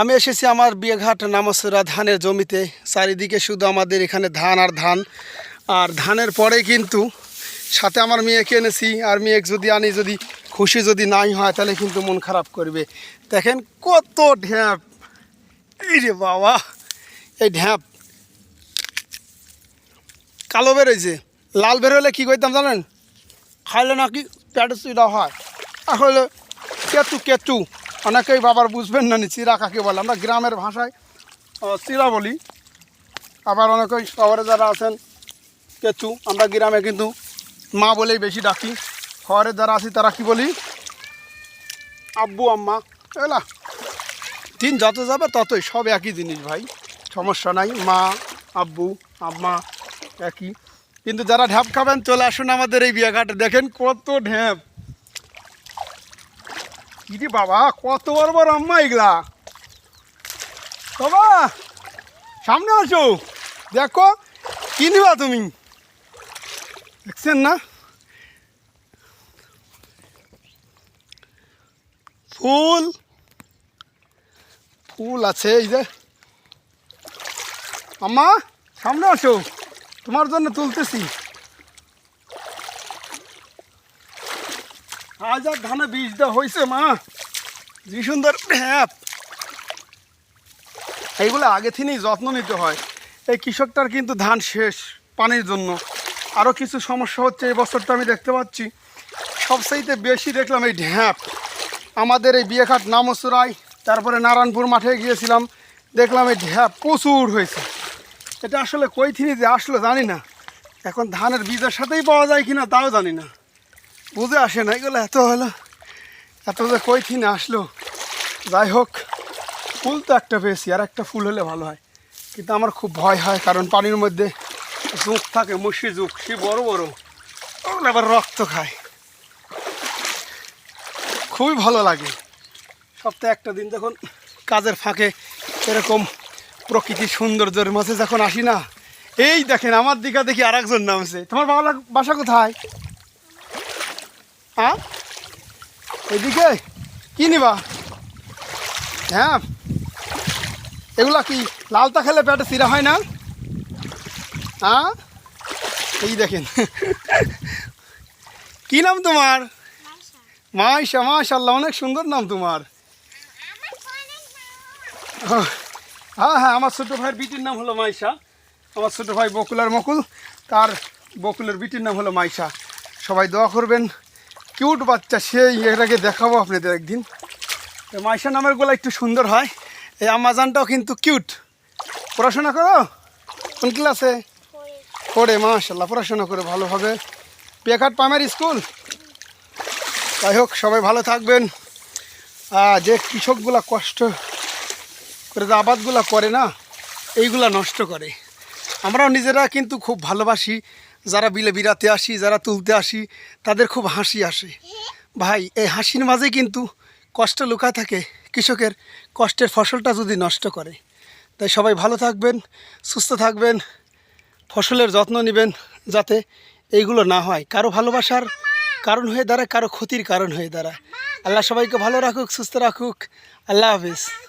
আমি এসেছি আমার বিয়েঘাট নামসুরা ধানের জমিতে। চারিদিকে শুধু আমাদের এখানে ধান আর ধান। আর ধানের পরে কিন্তু সাথে আমার মেয়েকে এনেছি। আর মেয়ে যদি আনি, যদি খুশি যদি নাই হয়, তাহলে কিন্তু মন খারাপ করবে। দেখেন কত ঢ্যাপ। এই রে বাবা, এই ঢ্যাপ। কালো বেরোইছে। লাল বেরোলে কী করতাম জানেন? খাইলে নাকি পেটে চিরা হয়। আর আসলে কেতু কেতু অনেকেই বাবার বুঝবেন না নি, চিরা কাকে বলে। আমরা গ্রামের ভাষায় চিরা বলি। আবার অনেকেই শহরে যারা আছেন, কেচু, আমরা গ্রামে কিন্তু মা বলেই বেশি ডাকি। শহরে যারা আছি, তারা কি বলি? আব্বু, আম্মা, এলা। দিন যত যাবে ততই, সব একই জিনিস ভাই। সমস্যা নাই, মা, আব্বু, আম্মা একই। কিন্তু যারা ঢ্যাপ খাবেন, চলে আসুন আমাদের এই বিয়াঘাটে। দেখেন কত ঢ্যাপ। ইরে বাবা, কত বড় বড় আম্মা এগুলা। বাবা, সামনে আসো। দেখো কি নিবা তুমি। দেখছেন না? ফুল। ফুল আছে, এই যে। আম্মা, সামনে আসো। তোমার জন্য তুলতেছি। আজ আর ধানে বীজ দেওয়া হয়েছে মা। যে সুন্দর হ্যাপ এইগুলো আগে থেকেই যত্ন নিতে হয়। এই কৃষকটার কিন্তু ধান শেষ পানির জন্য। আরও কিছু সমস্যা হচ্ছে, এই বছরটা আমি দেখতে পাচ্ছি। সবচাইতে বেশি দেখলাম এই ঢ্যাপ আমাদের এই বিয়েঘাট নামসুরাই, তারপরে নারায়ণপুর মাঠে গিয়েছিলাম। দেখলাম এই ঢ্যাপ প্রচুর হয়েছে। এটা আসলে কই থিনি যে আসলো জানি না। এখন ধানের বীজের সাথেই পাওয়া যায় কিনা তাও জানি না। বুঝে আসে না এগুলো এত হলো। এত যে কই থিনে আসলো। যাই হোক, ফুল তো একটা পেয়েছি, আর একটা ফুল হলে ভালো হয়। কিন্তু আমার খুব ভয় হয়, কারণ পানির মধ্যে জুঁক থাকে, মুসি জুঁক, সে বড় বড়। ওগুলো আবার রক্ত খায়। খুবই ভালো লাগে। সপ্তাহে একটা দিন যখন কাজের ফাঁকে এরকম প্রকৃতির সৌন্দর্যের মাঝে যখন আসি না, এই দেখেন আমার দিকে দেখি আর একজন নামছে। তোমার বাবা বাসা কোথায়? হ্যাঁ? এদিকে, কি নিবা? হ্যাঁ? এগুলা কি লালতা খেলে পেটে চিরা হয় না? হ্যাঁ? এই দেখেন। কি নাম তোমার? মাইশা মাশাল্লাহ অনেক সুন্দর নাম তোমার। হ্যাঁ হ্যাঁ আমার ছোটো ভাইয়ের বিটির নাম হলো মাইশা। আমার ছোটো ভাই বকুলার মকুল, তার বকুলের বিটির নাম হলো মাইশা। সবাই দোয়া করবেন। কিউট বাচ্চা সেই এটাকে দেখাবো আপনাদের একদিন। মাইশা নামের গোলা একটু সুন্দর হয়। এই আমাজানটাও কিন্তু কিউট। পড়াশোনা করো? কোন ক্লাসে? পড়ে। মাশাল্লাহ পড়াশোনা করে ভালোভাবে পেকাট প্রাইমারি স্কুল যাই হোক সবাই ভালো থাকবেন। আহ, যে কৃষকগুলা কষ্ট করে যে আবাদগুলা করে না এইগুলা নষ্ট করে। আমরাও নিজেরা কিন্তু খুব ভালোবাসি। যারা বিলে বিরাতে আসি, যারা তুলতে আসি, তাদের খুব হাসি আসে। ভাই, এই হাসির মাঝে কিন্তু কষ্ট লুকায় থাকে। কৃষকের কষ্টের ফসলটা যদি নষ্ট করে। তাই সবাই ভালো থাকবেন, সুস্থ থাকবেন, ফসলের যত্ন নেবেন, যাতে এইগুলো না হয়। কারও ভালোবাসার কারণ হয়ে দাঁড়ায়, কারও ক্ষতির কারণ হয়ে দাঁড়ায়। আল্লাহ সবাইকে ভালো রাখুক, সুস্থ রাখুক। আল্লাহ হাফিজ।